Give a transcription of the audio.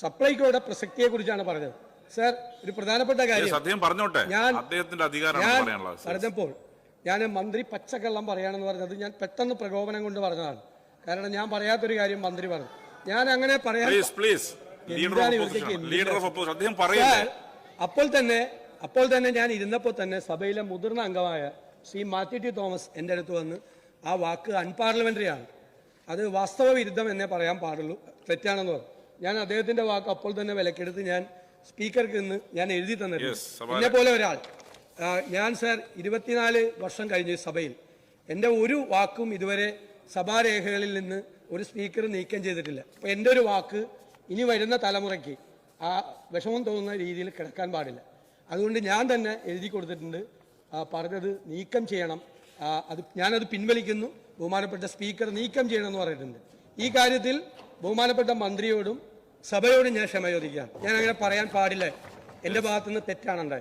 സപ്ലൈകോയുടെ പ്രസക്തിയെ കുറിച്ചാണ് പറഞ്ഞത്. സർ ഒരു പ്രധാനപ്പെട്ട കാര്യം. സത്യം പറഞ്ഞോട്ടെ? ഞാൻ- അദ്ദേഹത്തിന്റെ പറയാനുള്ളത്. പറഞ്ഞപ്പോൾ ഞാൻ മന്ത്രി പച്ചക്കള്ളം പറയാണെന്ന് പറഞ്ഞത് ഞാൻ പെട്ടെന്ന് പ്രകോപനം കൊണ്ട് പറഞ്ഞതാണ്. കാരണം ഞാൻ പറയാത്തൊരു കാര്യം മന്ത്രി പറഞ്ഞു. ഞാൻ അങ്ങനെ പറയാൻ അപ്പോൾ തന്നെ അപ്പോൾ തന്നെ ഞാൻ ഇരുന്നപ്പോൾ തന്നെ സഭയിലെ മുതിർന്ന അംഗമായ ശ്രീ മാത്യു ടി തോമസ് എന്റെ അടുത്ത് വന്ന് ആ വാക്ക് അൺപാർലമെന്ററി ആണ്. അത് വാസ്തവ വിരുദ്ധം എന്നേ പറയാൻ പാടുള്ളൂ. തെറ്റാണെന്ന് പറഞ്ഞു. ഞാൻ അദ്ദേഹത്തിന്റെ വാക്ക് അപ്പോൾ തന്നെ വിലക്കെടുത്ത് ഞാൻ സ്പീക്കർക്ക് നിന്ന് ഞാൻ എഴുതി തന്നിട്ടുണ്ട്. എന്നെ പോലെ ഒരാൾ. ഞാൻ സർ ഇരുപത്തിനാല് വർഷം കഴിഞ്ഞു സഭയിൽ എന്റെ ഒരു വാക്കും ഇതുവരെ സഭാരേഖകളിൽ നിന്ന് ഒരു സ്പീക്കർ നീക്കം ചെയ്തിട്ടില്ല. അപ്പോൾ എന്റെ ഒരു വാക്ക് ഇനി വരുന്ന തലമുറയ്ക്ക് ആ വിഷമം തോന്നുന്ന രീതിയിൽ കിടക്കാൻ പാടില്ല. അതുകൊണ്ട് ഞാൻ തന്നെ എഴുതി കൊടുത്തിട്ടുണ്ട്. പറഞ്ഞത് നീക്കം ചെയ്യണം. അത് ഞാനത് പിൻവലിക്കുന്നു. ബഹുമാനപ്പെട്ട സ്പീക്കർ നീക്കം ചെയ്യണം എന്ന് പറഞ്ഞിട്ടുണ്ട്. ഈ കാര്യത്തിൽ ബഹുമാനപ്പെട്ട മന്ത്രിയോടും സഭയോടും ഞാൻ ക്ഷമ ചോദിക്കാം. ഞാൻ അങ്ങനെ പറയാൻ പാടില്ല. എന്റെ ഭാഗത്തുനിന്ന് തെറ്റാണ് ഉണ്ടായത്.